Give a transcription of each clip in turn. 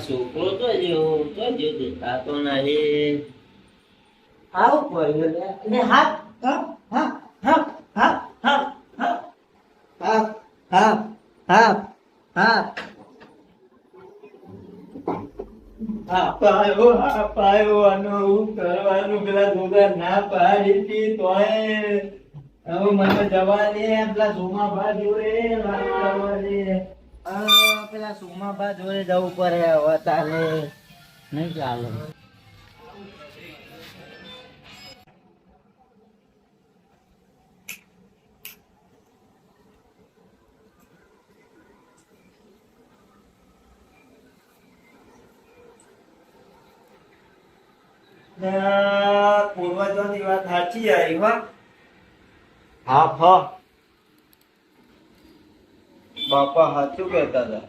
છોકરો તો જેવો તો જે દેખાતો નહીં. આવું પડ્યું. અને હાથ હાથ હાથ હાથ હાથ હાથ હાથ. હાથ હાથ હાથ હાથ. આપાયો આપાયો આનો હું કરવાનું પેલા છોકરા ના પાડી હતી તોય. હવે મને દે, પેલા સોમાભા જોડે કરવાની પેલા સોમાભા જોડે જવું પડે હવે તારે. નહીં ચાલે. પૂર્વજોની વાત સાચી આવી હો. હા. ફ બાપા સાચું કહેતા હતા.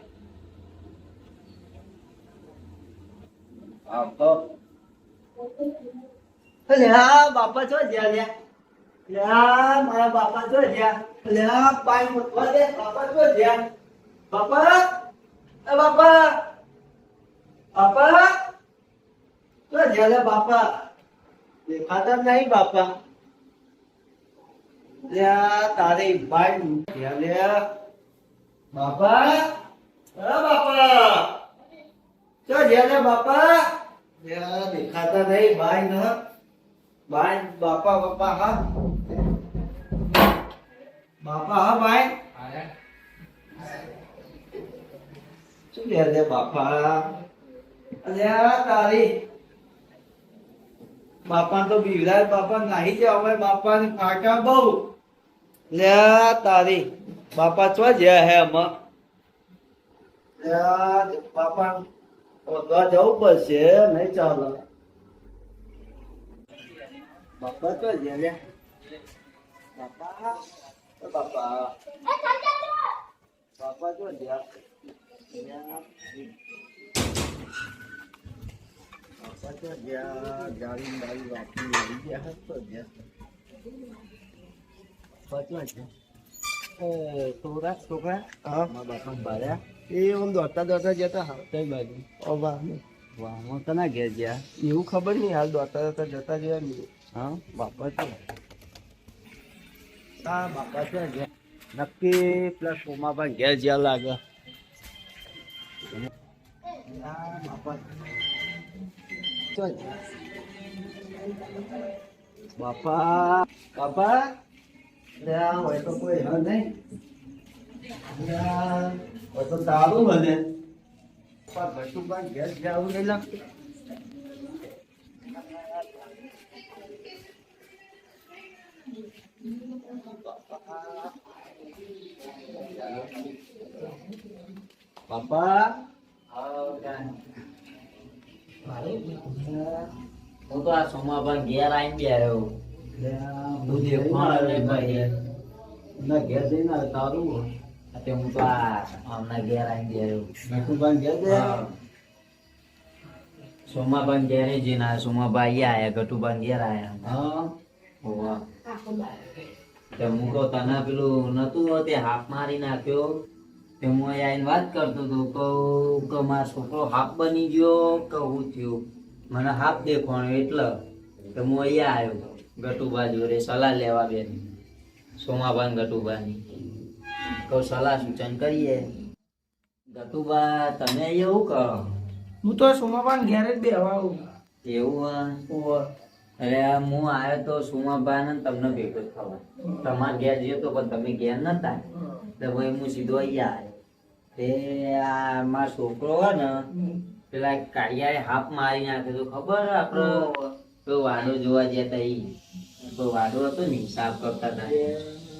બાપા છો જ્યાં લ્યા લ્યા પાય મૂકવા બાપા છો જ્યાં. બાપા એ બાપા. બાપા તો જ્યાં બાપા. દેખાતા નહીં બાપા. લ્યા તારી બાઈ જ્યાં લે બાપા અ બાપા તો જ્યાં લે બાપા લ્યા દેખાતા નહીં બાઈ ન બાઈ બાપા બાપા હા બાપા હા બાઈ શું લે લે બાપા અલ્યા તારી બાપા તો બીવરાજ બાપા નાહી છે હવે બાપા ને ફાટા બહુ લે તારી બાપા ચો જયા હે લે બાપા ઓદવા જવું પડશે, નહીં ચાલે. બાપા ચો જે બાપા બાપા. બાપા ચો જે બાપા તો જ્યાં ગાડી ગાડી વાપરી ગયા, તો છે એ છોકરા છોકરા હા મારા બાપા બાર્યા એ આમ દોડતા દોડતા જતા હા કઈ બાજુ વાહ વાહ હું તને ઘેર ગયા એવું ખબર નહીં હાલ દોડતા દોડતા જતા જોયા નહીં હા બાપા છે હા બાપા છે ગયા નક્કી પ્લસ સોમાબા ઘેર જ્યાં લાગે હા બાપા ચાલ બાપા બાપા લે આ હોય તો કોઈ હ નહીં. હોય તો તારું બને બાપા ભટુબા ઘેર જાવું નહીં લાગતું. બાપા હું તો આ સોમાબા ઘેર આવીને બે આવ્યો. તું ફળ નહીં ભાઈ ના ઘેર જઈ ના તારું તે હું તો આ હમણાં ઘેર આવી. ગયો આવ્યો ઘેર ગયા સોમાબાન ઘેરે જઈને ના સોમાબા અહીંયા આયા ગટુબાન ઘેર આયા. હા. તે હું કહું તને પેલું નતું તે હાફ મારી નાખ્યો. તે હું આવીને વાત કરતો હતો કહું કે મારો છોકરો હાફ બની ગયો કે હું થયું? મને હાફ દેખવાનો એટલે તો હું અહીંયા આવ્યો. ગટુબા જોડે સલાહ લેવા બે સોમાભાન ગટુબાની. કહું સલાહ સૂચન કરીએ. ગટુબા તમે એવું કહો. હું તો સોમાભાન ઘેર જ બેહવા એવું અરે હું આવ્યો તો સુમાભાઈ ને તમને ભેગો થવા. તમારે ઘેર જયો તો પણ તમે ઘેર નતા તો ભાઈ હું સીધો અહીંયા આવ્યો તે આ મારો છોકરો હોય ને પેલા કાળિયાએ હાફ મારી નાખ્યો તો ખબર આપણો? પેલો વાડો જોવા જતા તા ઈ. વાડો હતો ને સાફ કરતા હતા.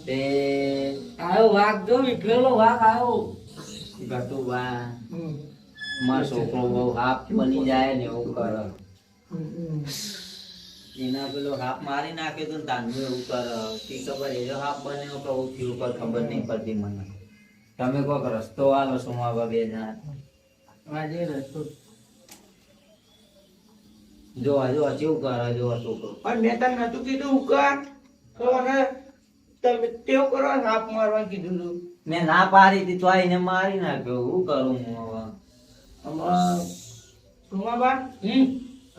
તે આવ્યો વાઘ જો વિખરેલો વાઘ આવ્યો ગટુબા મારો છોકરો બહુ હાફ બની જાય ને એવું કરે. એના પેલો હાફ મારી નાખે તો તાનું એવું કરે. તી ખબર એનો હાફ બને કે એવું થયું પર ખબર નહીં પડતી મને. તમે કોક રસ્તો આલો સોમાબા બે જણા? આજે રસ્તો જો જો કેવું કરે જો આ છોકરો પણ મેં તને નતું કીધું ઉકા તો તમે તેવું કરો હાફ મારવા કીધું તું. મેં ના પાડી હતી તો એને મારી નાખ્યો. હું કરું હું હવે? સોમાબા હમ.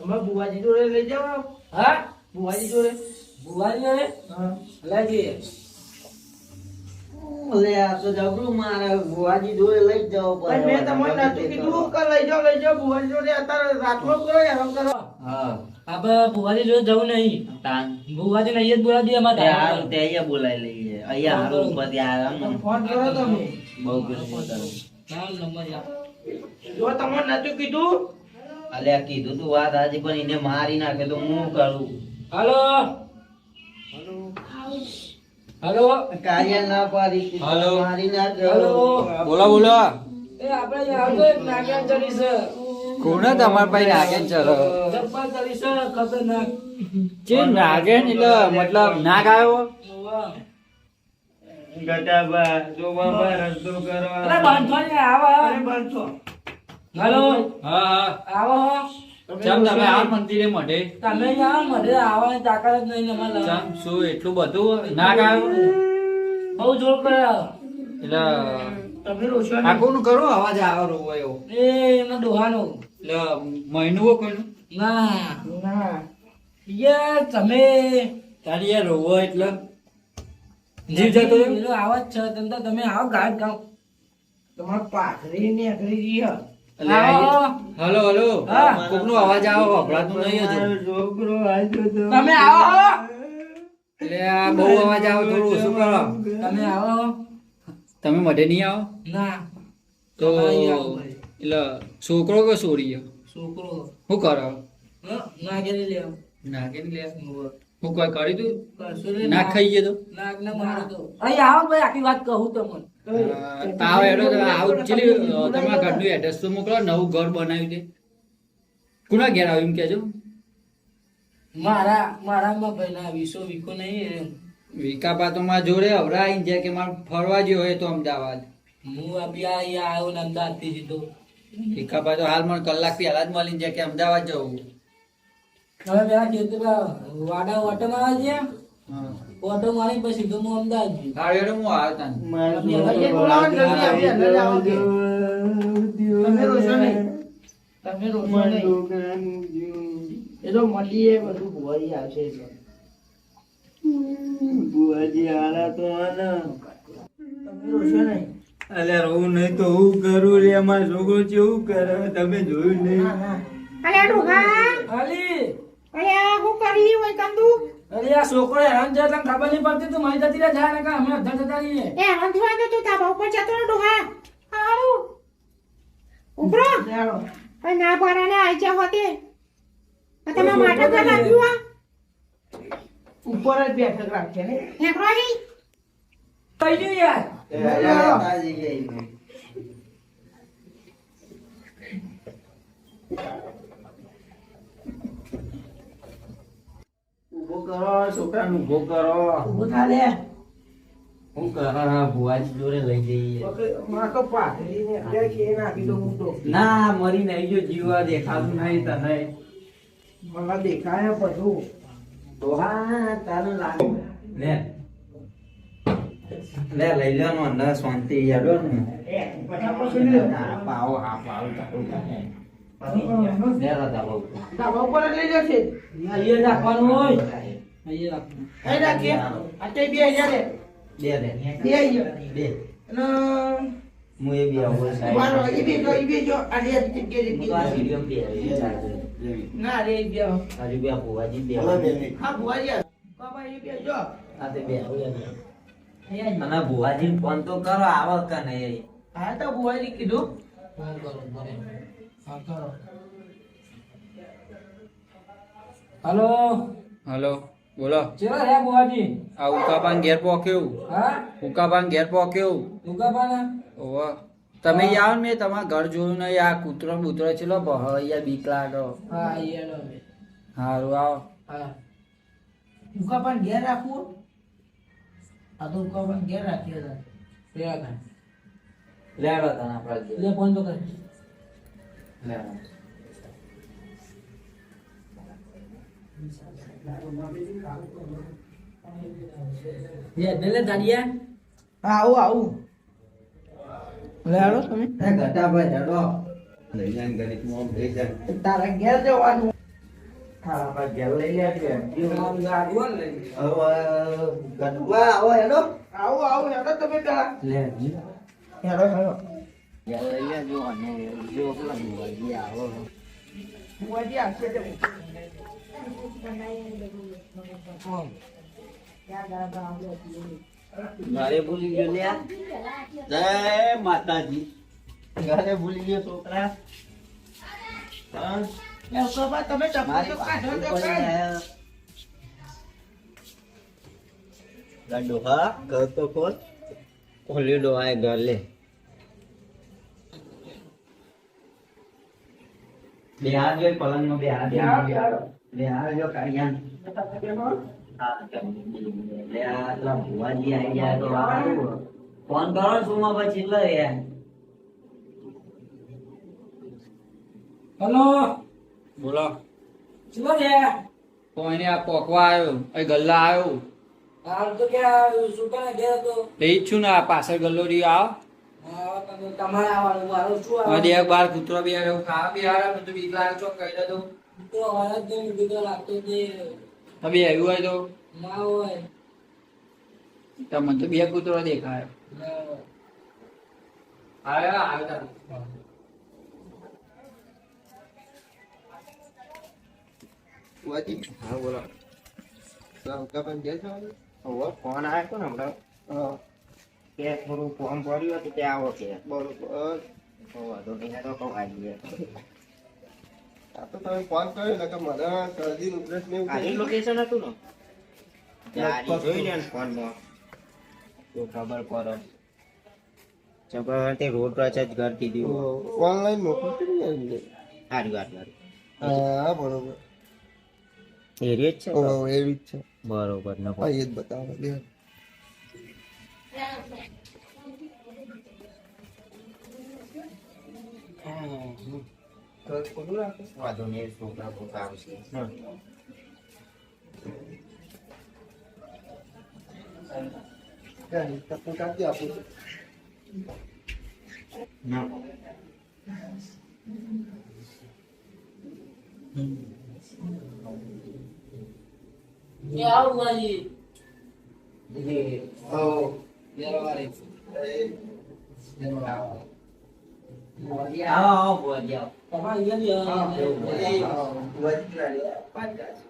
અમે બુવાજી જોડે લઈ જાઓ. હા? બુવાજી જોડે? બુવાજી હા. લાજી લે આ તો જબરું મારે. બુવાજી જોડે લઈ જ પણ મેં તમને નતું કીધું કે લઈ જાઓ લઈ જાઓ. બુવાજી જોડે અત્યારે રાતનો કરો આરામ કરો. હા. આપણે બુવાજી જોડે જવું નહીં. તાન. બુવાજી નહીં જ બોલાવી દઈએ અમારે તે તે અહીંયા બોલાવી લઈએ. અહીંયા હારું બધી આરામ ફોન કરો તમે બહુ કૃષ્ણ કરું ચાલ નંબર યાર જો તમને નતું કીધું? અલ્યા કીધું તું વાત આજે પણ એને મારી નાખે તો હું કરું? હાલો. હાલો. કાર્ય ના પાડી હાલો. મારી નાખે. હાલો. બોલો બોલો. એ આપણે યાર એક નાગેન છે. કોને તમાર નાગેન ખતરનાક જે નાગેન એટલે મતલબ નાગ આવ્યો? ગટાબા જોવામાં રસ્તો કરવા અરે બાંધો ને આવો અરે બંધ. છો હા હા. આવો ચમ તમે આ મંદિરે મઢે? તમે યાર મને આવવાની તાકાત જ નહીં ચમ શું એટલું બધું નાગ આવ્યો? બહુ જોર કરે એટલે તમે રોશો આ કોનું કરો અવાજ આવે રોવો એવો એ એનો એટલે મહિનું કોઈનું? ના. ના. યાર તમે. તારી યાર રોવો એટલે. જીવ જતો રહ્યો? આવા જ છે તમ તો તમે આવો ગાય ગાવ તમાર પાથરી ને અઘરી જી હલો હલો. કોક નો અવાજ આવો વપરાતું નહીં હજુ. છોકરો તમે આવો એટલે આ બહુ અવાજ આવે થોડું ઓછું કરો? તમે આવો તમે મઢે નહીં આવો? ના. તો એટલે છોકરો કે છોરી છોકરો. શું કરો હં? લે ઘેરી લે હું કોઈ કરી તું ના ખાઈ ગયો તો? નાક ના. મારો તો. અહીં આવો ભાઈ આખી વાત કહું તમને. તાવ એડો તો આવું ચલી તમારા ઘરનું એડ્રેસ તો મોકલો નવું ઘર બનાવ્યું છે કોના ઘેર આવ્યું એમ કેજો મારા મારામાં ભાઈ ના વિશો વિકો નહીં વિકાપા તો મારા જોડે હવરા આવીને જાય કે મારે ફરવા જેવો હોય તો અમદાવાદ. હું અભી આ અહીંયા આવ્યો ને અમદાવાદથી વિકાપા તો હાલ મને કલાક પહેલા જ મળી જાય કે અમદાવાદ જવું. હવે પેલા ખેતર વાડા ઓટો મારવા છે ઓટો મારી પછી સીધો હું અમદાવાદ ગયો હા એડો હું આવ્યો તને? એ બોલાવો. જલ્દી આપી અંદર આવો તમે રોશો નહીં. તમે રોશો નહીં. એ તો મળીએ બધું ભુવાજી આવશે એટલે. બુઆજી આલા તો આના તમે રોશો નહીં. અલ્યા હું નહીં તો હું કરું રે અમારો છોકરો કેવું કરે? તમે જોયું નહીં. ના ના અલ્યા ડોહા. અલી. અલ્યા હું કરી હોય કંદુ? અરે આ છોકરો હેરાન છે તને ખબર નહીં પડતી તું મારી જતી રહે જા ને કે અમે અધર જતા રહીએ એ હંધવા તો તું તાબા ઉપર જતો ને ડોહા. હારું. ઉપરો ચાલો અને ના ભરાને આઈ જા હોતે તમે માટે તો લાગ્યું આ? ઉપર જ બેઠક રાખીએ ને. હેકરો નહીં કઈ યાર. ઊભો કરો છોકરાને ઊભો કરો. ઊભું થા હું કરો બુઆજી જોડે લઈ જઈએ. માં તો પાથરી ને અત્યારે કે નાખી દઉં હું ના મરી નહીં ગયો જીવા દેખાતું નહીં તને. મને દેખાય બધું. તો હા તારું લાગે. લે. લે લઈ લો અંદર શાંતિ યાડો ને. પાવો હા પાવો. ના રે. બે હજુ બે ભુવાજી બે હા ભુવાજી બાબા એ બે જો. આ બે અને ભુવાજી ફોન તો કરો આવો કે નહીં હા તો ભુવાજી કીધું. ફોન કરો ફોન કરો. હલો? હલો બોલો. ચેવા રે બુવાજી આ ઉકાબાન ઘેર પોક્યું. હા? ઉકાબાન ઘેર પોક્યું. દુકાબાના ઓવા તમે આવો ને મેં તમારા ઘર જોયું નહીં આ કૂતરો બૂતરો ચલો અહીંયા બીક લાગો. હા નો હારું આવો. હા. ઉકા ઘેર રાખવું? આ તો ઘેર રાખ્યો હતા. પેલા લેવા હતા ના આપણા લે ફોન તો કર. લેવા દાડિયા હા આવું આવું. લે તમે. તારા ઘેર જવાનું આવો આવો હેડો. તમે પેલા હેડો હેડો બુઆજી આવશે તે ઘરે ભૂલી ગયો લ્યા. જય માતાજી. ઘરે ભૂલી ગયો છોકરા. હા? તમે. આયા. ગાડો હા ઘર લે. પલંગ નો જો કાઢ્યા ફોન કરો શું સુમાં પછી હલો. બોલો. શું છે. કોઈને આ પોકવા આવ્યો? એ ગલ્લા આવ્યો? હાલ તો ક્યાં કરે ઘેર હતો. એ છું ને આ પાછળ ગલ્લો રી આવ. તમારે આવવાનું મારો શું આવે આવવાનું? બાર કૂતરો બી આવ્યો ખાવા બી આવે બધું બીક લાગે છો કહી દે તો. તો અવાજ બીજો લાગતો જે તમે આવ્યું હોય તો? ના હોય. તમને તો બે કૂતરો દેખાય. આવ્યા. આવ્યા આવ્યા હા બોલો. હોવે, ફોન આવ્યો હતો ને હમણાં. કે થોડું ફોન પડ્યું હતું ત્યાં આવો કે. બરોબર. વાંધો નહીં તો કહું આવી આ તો તમે ફોન કર્યો ને કે મને શરદી ઉધરસ ને એવું લોકેશન હતું ને? જોઈ લે ફોનમાં. તો ખબર પડે. તે રોડ રચ જ ઘર કીધું. ઓનલાઈન મોકલું કેવી આવી. વાત હા બરોબર. એરિયો જ છે? ઓ એવી જ છે. બરોબર ન હા એ જ બતાવો બે. ઘર ખોલું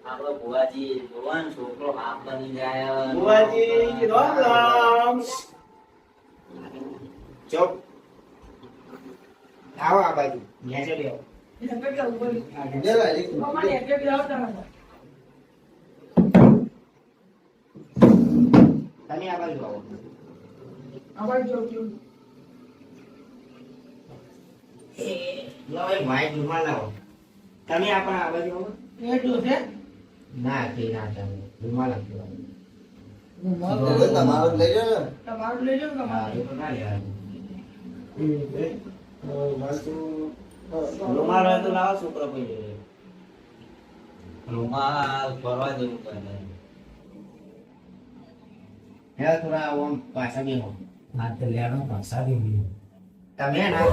આપડે ભુવાજી જોવાન છોકરો હાફ બની જાય બુઆજી, રામ રામ. ચોપ આવો આ બાજુ ન્યા ચડી આવો કે કે આવો. તમે આ બાજુ આવો આવાજ જો કેવું. લાવો એક રૂમાલ લાવો. તમે આ પણ આ બાજુ આવો. એ જો છે? ના તે ના તમે રૂમાલ આપજો તમારો લઈ જાઓ ને. લઈ જાઓ ને હા તો ના લેવાનું રૂમાલ હોય તો લાવો છોકરો કોઈ રૂમાલ ફરવા જેવું કરે હે થોડા આમ પાછા બેહો હા તો લેણો પાછા બી તમે ના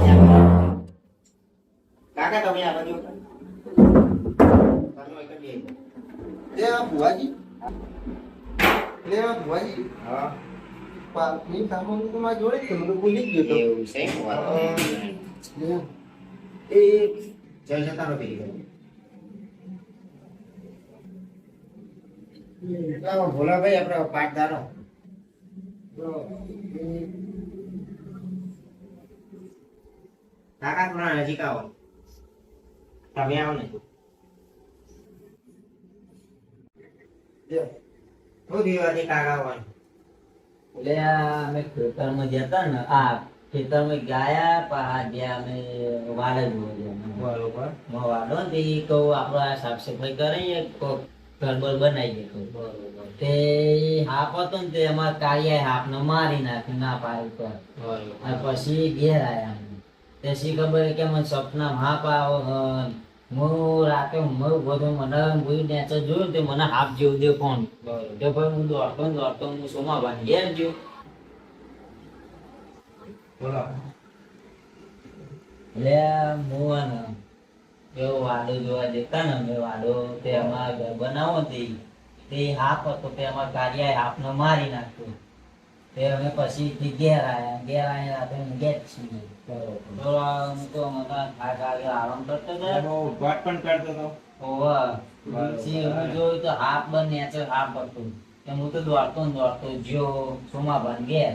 કાકા તમે આ બાજુ તમે એક બેહો. લે આ ભુવાજી. લે આ ભુવાજી. હા પાકની સામાન તો મારા જોડે છે, તો ભૂલી ગયો એવું છે. તો. એ જય જતાનો પેલી કરો ભોલાભાઈ આપણે પાટદારો કાકા થોડા નજીક આવો તમે આવો ને. શું દીવાથી કાકા આવવાનું એટલે અમે ખેતરમાં જતા ને આ ખેતરમાં ગયા પા ગયા અમે વાડે જોવા ગયા બરોબર વાડો ને કહું આપણે સાફ સફાઈ કરીએ કોક ઘર બનાવી કહું તે હાફ હતો ને તે અમારા હાફ ને મારી નાખ્યું ના પાડી પર અને પછી ઘેર આવ્યા તે શી ખબર કે મને સપના હાફ આવો. હું રાતે ઊંઘમાં ઊભો તો મને ભૂઈ નેચે જોયું તે મને હાફ જેવું દે બરોબર. તે ભાઈ હું દોડતો ને દોડતો હું સોમાબાન ઘેર ગયો. બોલો. એટલે હું એવો વાડો જોવા જતા ને અમે વાડો તે અમારા ઘર બનાવો તે. તે હાફ હતો તે અમારા કાર્યાએ હાફને મારી નાખ્યો. તે અમે પછી ઘેર આયા. ઘેર આયા રાતે ઊંઘે જ છીએ. હું તો મને થાક આવ્યો આરામ કરતો હતો એનો પણ કરતો હતો ઓવા પછી હું જોયું તો હાફ બન નેચર હાફ હતું. તે હું તો દોડતો ને દોડતો જો સોમાબાન ઘેર.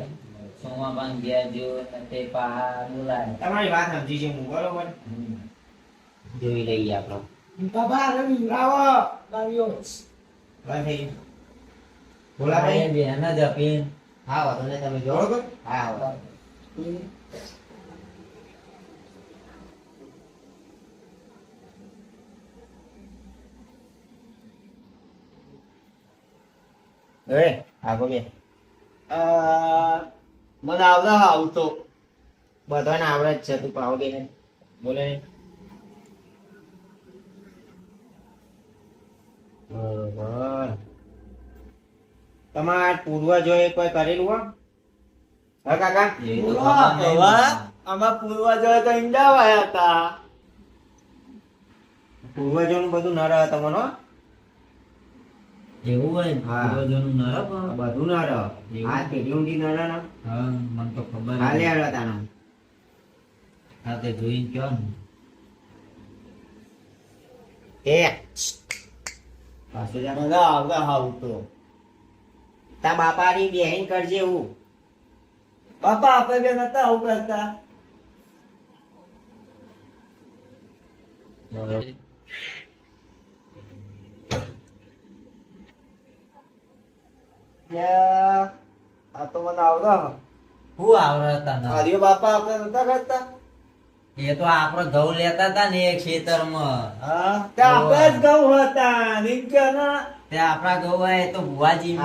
સોમાબાન ઘેર જ્યો તે પહાડ બોલાય. તમારી વાત સમજી છે હું બરોબર. જોઈ લઈએ આપણો બાબા રવિ લાવો લાવ્યો બસ થઈ ગયું ભોલાભાઈ બેન જ આપીને હા વાંધો નહીં તમે જો બરોબર હા વાંધો. એ આગો બે આ, મને આવડે આવતો બધાને આવડે જ છે તું પાવો બે ને બોલે ને બરોબર તમારા પૂર્વજોએ કોઈ કરેલું હોય હા કાકા. આમાં પૂર્વજો તો ઈંડા વાયા હતા પૂર્વજોનું બધું ન તમારો એવું હોય. પૂર્વજોનું નરક બધું ન રહે આ પેઢી ઊંધી ન? હા મને તો ખબર હાલે આવ્યા તાનો. હા તે જોઈને કયો ને? એ પાછું જા. મને આવડે આવતો તા. બાપાની બેહીન કરજે હું. બાપા આપણે બે નતા આવું કરતા. આ તો મને આવડે. હું આવડતા આર્ય બાપા આપણે નતા કરતા? એ તો આપડે ઘઉં લેતા હતા ને એ ખેતરમાં. હા જ ઘઉં હતા નીચેના તે આપણા ઘઉં હોય તો ભુવાજી.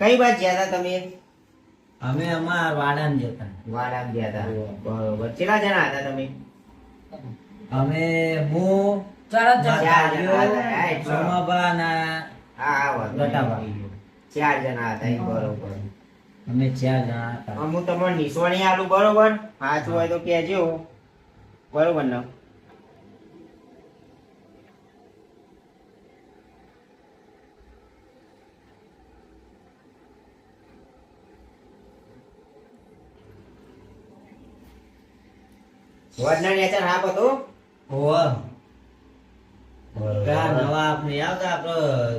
કઈ વાત હતા તમે? અમે અમાર વાડામાં જતા વાડામાં ગયા હતા. બરોબર. કેટલા જણા હતા તમે? અમે હું ના. ચાર જણા હતા બરોબર. અમે ચાર જણા હતા. હવે હું તમને નિશોણી આલું બરોબર? સાચું હોય તો કહેજો બરોબર ને? વડના નેચર હા બધું પેલા નવા આપણે આવતા આપડે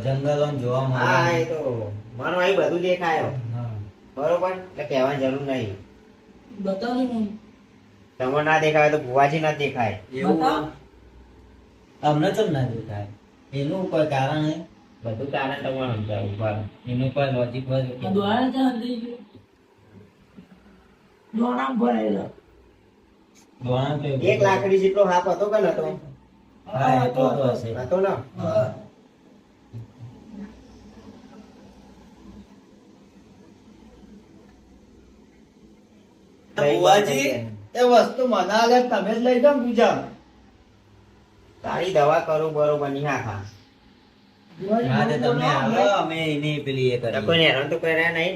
જંગલો જોવા હા મળે એ તો મને અહીં બધું દેખાયો. હા. બરોબર? એટલે કહેવાની જરૂર નહીં. બતાવો ને. તમને ના દેખાય તો ભુવાજી ના દેખાય. એવું અમને તો ના દેખાય? એનું કોઈ કારણ હે? બધું કારણ તમારે સમજાવું પર એનું કોઈ લોજિક હોય દ્વારા ત્યાં થઈ ગયું? દોણા એક લાકડી જેટલો હાપ હતો કે નતો હા તો હશે. હતો ને? બુવાજી એ વસ્તુ મને આલે તમે જ લઈ જાઓ બીજા. તારી દવા કરું બરોબરની હા ખા હા તમે આવો અમે એની પેલી એ કરી કોઈને હેરાન તો કર્યા નહીં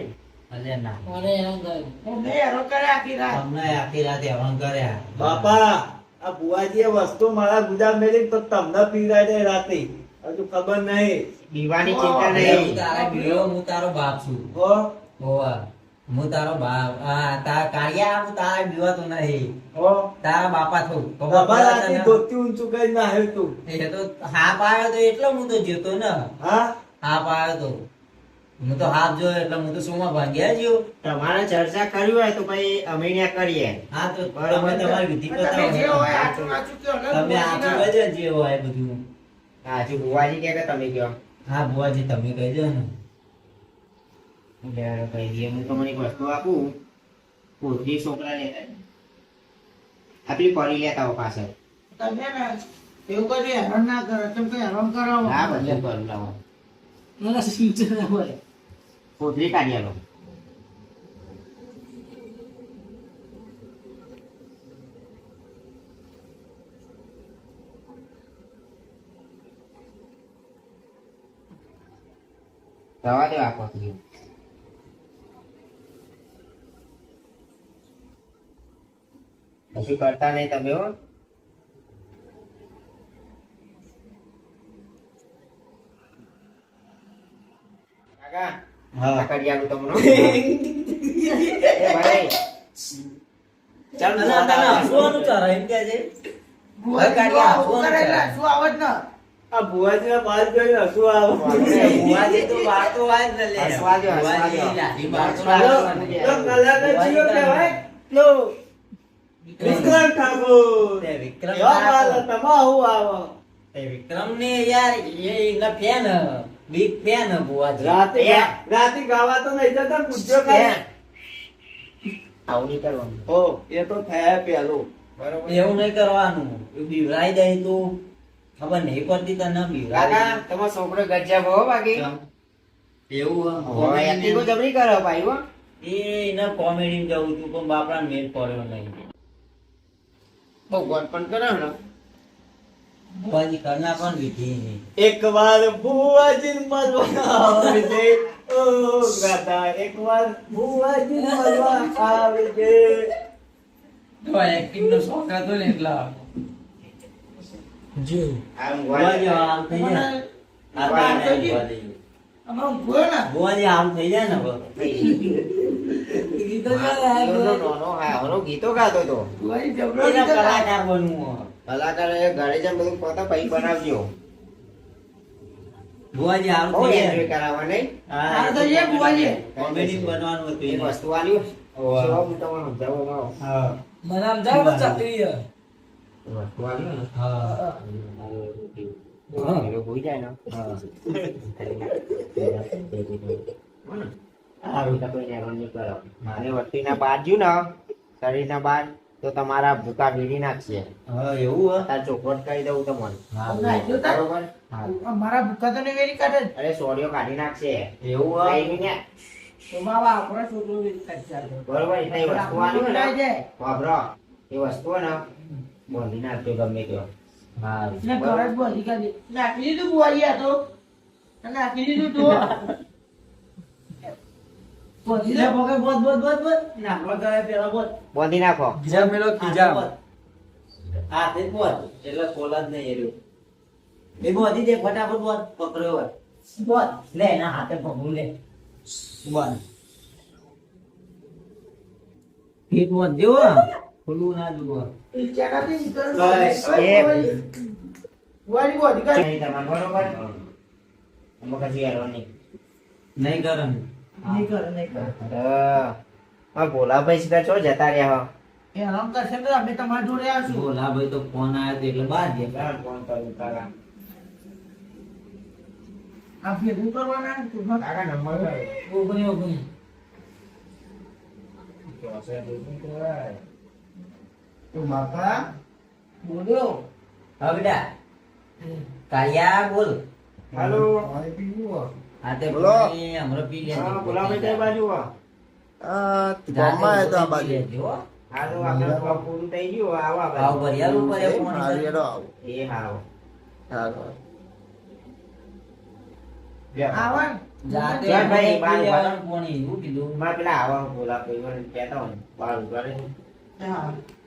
અરે ના. મને હેરાન કરે. અમને હેરો કરે આખી રાત. અમને આખી રાત હેરાન કર્યા. બાપા આ બુવાજી એ વસ્તુ મારા ગુદા મેલી તો તમને પીવડાવી દે રાતે. હજુ ખબર નહીં. દીવાની ચિંતા નહીં. હું તારા બીજો હું તારો બાપ છું. ઓવા હું તારો બાપ હા તારા કાળિયા હું તારા બીવાતો નહીં. તારા બાપા રાતે તને? ધોતી ઊંચું કઈ ના આવ્યું તું. એ તો હાપ આવ્યો તો એટલો હું તો જીતો ને. હા? હાપ આવ્યો તો. હું તો હાફ જોયો એટલે હું તો સુમાં ભાગ્યા જ્યો તમારે ચર્ચા કરવી હોય તો પછી અમે ત્યાં કરીએ. હા તો બરોબર તમે તમારી વિધિ તમે જે હોય આચું આચું કયો તમે આચું કહેજો જે હોય બધું. હાજુ બુવાજી કે કે તમે કયો હા બુવાજી તમે કહેજો ને. એટલે કહી હું તમને એક વસ્તુ આપું પોતરી છોકરા લેતા આપલી પડી લેતા હો પાછળ. તમે એવું કદી હેરાન ના કરો તમે કઈ હેરાન કરાવો. હા બધું કરું લાવો મને સિંચન ના હોય. પોતરી કાઢી આલો. રવા દેવા આ કશું કરતા નહીં તમે હો. કાકા હા. કરી આલું તમને ભાઈ. ચાલ અને આ તને હસવાનું એમ કે છે. હવે કાઢી આવે જ ને. આ ભુવાજીના બાલ જોઈને હસવું આવે. બુવાજી તો વાતો હોય જ લે. હસવા હસવા કહેવાય. લો, વિક્રમ ઠાકોર. તે વિક્રમ એવા આવો. તમા. એ વિક્રમ ને યાર એ એના ફેન બિગ ફેન બુવાજી રાતે રાતે ગાવા તો નહીં જતા પૂછજો કાંઈ. આવું નહીં કરવાનું. ઓ એ તો થયા પેલું. બરોબર. એવું નહીં કરવાનું. એ બીવરાઈ જાય તો ખબર નહીં પડતી તને કાકા બીવરાઈ તમારો છોકરો ગજબ બહુ બાકી. એવું એક્ટિંગ જબરી કરે ભાઈ હો. એ એના કોમેડી જવું તું પણ બાપડા મેળ પડ્યો નહીં. બહુ પણ કરે ને. બુવાજી કરના પણ વિધિ. નહીં એક વાર ભુવાજી મળવા આવજે ઓ ગાતા એક ભુવાજી મળવા આવજે તો એક્ટિંગ નો શોખ હતો ને એટલા. આમ બુવાજી આમ થઈ જાય. ને. આ તો આમ બુવાજી આમ થઈ જાય ને. ગીતો ગીતો ગાતો તો. કલાકાર બનવું કલાકાર ઘરે જઈને બધું પોતા પછી બનાવજો. બુવાજી આમ બહુ એન્જોય જાય કરાવવા નહીં? આ તો એ બુવાજી. કોમેડી બનવાનું હતું એક વસ્તુ આલ્યું ઓવા. હું. તમને સમજાવવામાં આવું. હા. મને આમ તો ચાકરી વસ્તુ આલ્યું ને. હા. એ હોઈ જાય ને. સારું તો કોઈ હેરાન નહીં વસ્તીના બાર જ્યું ને શરીરના તો તમારા ભૂકા વીડી નાખશે હા, એવું? તાર ચોખવટ કરી દઉં તમને? બરોબર મારા ભૂકા તો નહીં વેરી કાઢે અરે સોડિયો કાઢી નાખશે એવું બાબા આપણો છોકરો બરોબર એટલે એ વસ્તુ આલ્યું ને જાય. વાપરો એ વસ્તુ ને બોલી નાખજો ગમે તો હા. ને ઘર જ બોલી કાઢી. નાખી દીધું બોલી આ તો. નાખી દીધું તો. બોલી નાખો બીજા મેલો ખીજા હા તે બોલ. એટલે ખોલ જ નહીં એર્યું. એ બોધી દે, ફટાફટ બોલ. પકડ્યો હોય. બોલ. લે, એના હાથે પકડું લે. બોલ. ફીટ. ખુલ્લું ના જુઓ. બોલી. નહીં તમારે નહીં નહીં નહીં કરે, હા. ભોલાભાઈ સીધા ચો જતા રહ્યા હો? એ હરામ કરશે તો અમે તમારા જોડે આવશું. બોલા તો ફોન આવ્યો તો એટલે બહાર ગયા. ફોન કરું કાકા આ ભેગું કરવાના કાકા નંબર ઓગણી, ઓગણી. તું બાપા? બોલ્યો હા, બેટા. બોલ. હાલો.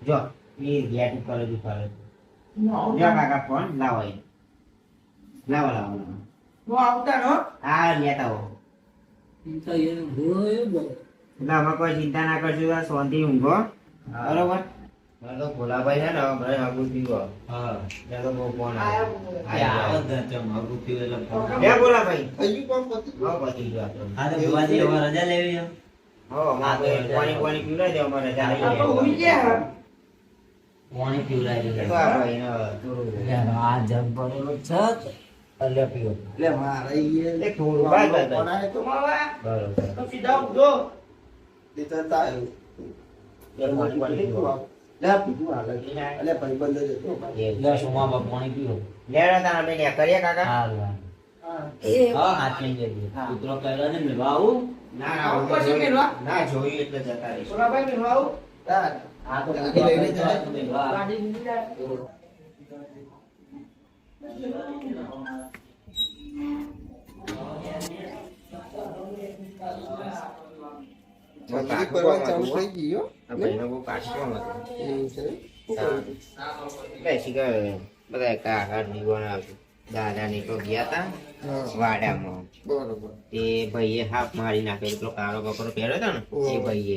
જો. એ ગેટ ઉપર જ રહે. જો કાકા ફોન એ. લાવો લાવો લાવો. હું આવતા નો હા. લેતા હો. એટલે આમાં કોઈ ચિંતા ના કરશું તો શાંતિ ઊંઘો. બરોબર? તો ભોલાભાઈ છે ને ઘરે આગળ પીવો હા. ત્યાં તો બહુ ફોન આવ્યો. થયું ભોલાભાઈ હજી પણ પતી હો પતી ગયો હા, તો ભુવાજી હવે રજા લેવી હો પાણી પાણી પીવડાવી દો અમારે આ ગયા પાણી દે. આ આ છે. એટલે પીવો. એટલે મારે એક થોડું બાય બાય ફોન તો માવા બરોબર. તો સીધા ઉઠો તે જતા આવ્યો. પડવા કામ ચાલુ થઈ ગયો આ ભાઈનો બહુ હતું. સારું. કરું? બેસી ગયો બધા કાકા દીવાના દાદા ને તો ગયા તા વાડામાં. બરોબર. તે ભાઈએ હાફ મારી નાખેલો કાળો કપડો પહેર્યો હતો ને એ ભાઈએ.